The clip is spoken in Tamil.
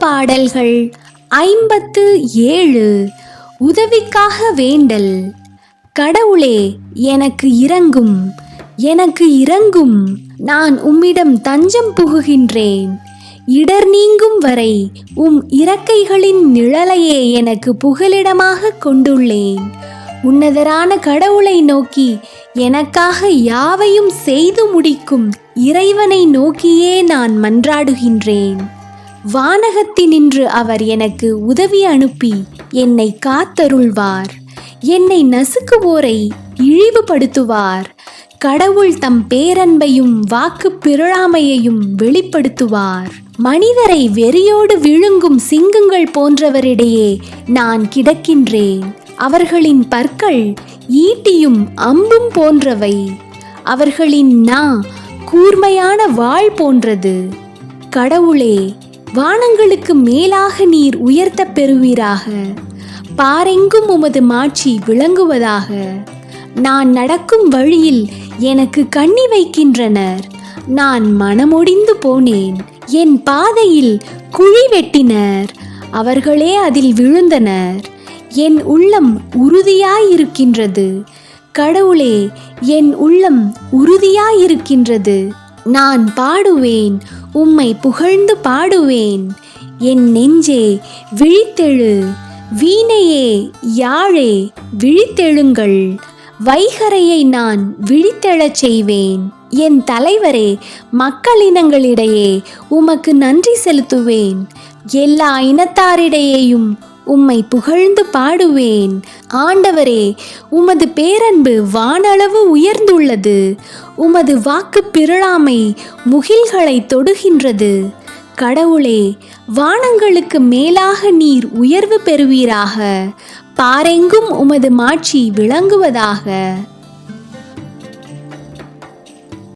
பாடல்கள் ஐம்பத்து ஏழு. உதவிக்காக வேண்டல். கடவுளே எனக்கு இறங்கும் எனக்கு இறங்கும் நான் உம்மிடம் தஞ்சம் புகுகின்றேன். இடர் நீங்கும் வரை உம் இறக்கைகளின் நிழலையே எனக்கு புகலிடமாக கொண்டுள்ளேன். உன்னதரான கடவுளை நோக்கி எனக்காக யாவையும் செய்து முடிக்கும் இறைவனை நோக்கியே நான் மன்றாடுகின்றேன். வானகத்தினின்று அவர் எனக்கு உதவி அனுப்பி என்னை காத்தருள்வார். என்னை நசுக்குவோரை இழிவுபடுத்துவார். கடவுள் தம் பேரன்பையும் வாக்கு பிறழாமையையும் வெளிப்படுத்துவார். மனிதரை வெறியோடு விழுங்கும் சிங்கங்கள் போன்றவரிடையே நான் கிடக்கின்றேன். அவர்களின் பற்கள் ஈட்டியும் அம்பும் போன்றவை. அவர்களின் நா கூர்மையான வாள் போன்றது. கடவுளே வானங்களுக்கு மேலாக நீர் உயர்த்தப் பெறுவீராக. பாரெங்கும் உமது மாட்சி விளங்குவதாக. நான் நடக்கும் வழியில் எனக்கு கண்ணி வைக்கின்றனர். நான் மனமொடிந்து போனேன். என் பாதையில் குழி வெட்டினர். அவர்களே அதில் விழுந்தனர். என் உள்ளம் உறுதியாயிருக்கின்றது. கடவுளே என் உள்ளம் உறுதியாயிருக்கின்றது. நான் பாடுவேன் உம்மை புகழ்ந்து பாடுவேன். என் நெஞ்சே விழித்தெழு. வீணையே யாழே விழித்தெழுங்கள். வைகரையை நான் விழித்தெழச் செய்வேன். என் தலைவரே மக்களினங்களிடையே உமக்கு நன்றி செலுத்துவேன். எல்லா இனத்தாரிடையேயும் உம்மை புகழ்ந்து பாடுவேன். ஆண்டவரே உமது பேரன்பு வானளவு உயர்ந்துள்ளது. உமது வாக்கு பிறழாமை முகில்களை தொடுகின்றது. கடவுளே வானங்களுக்கு மேலாக நீர் உயர்வு பெறுவீராக. பாரெங்கும் உமது மாட்சி விளங்குவதாக.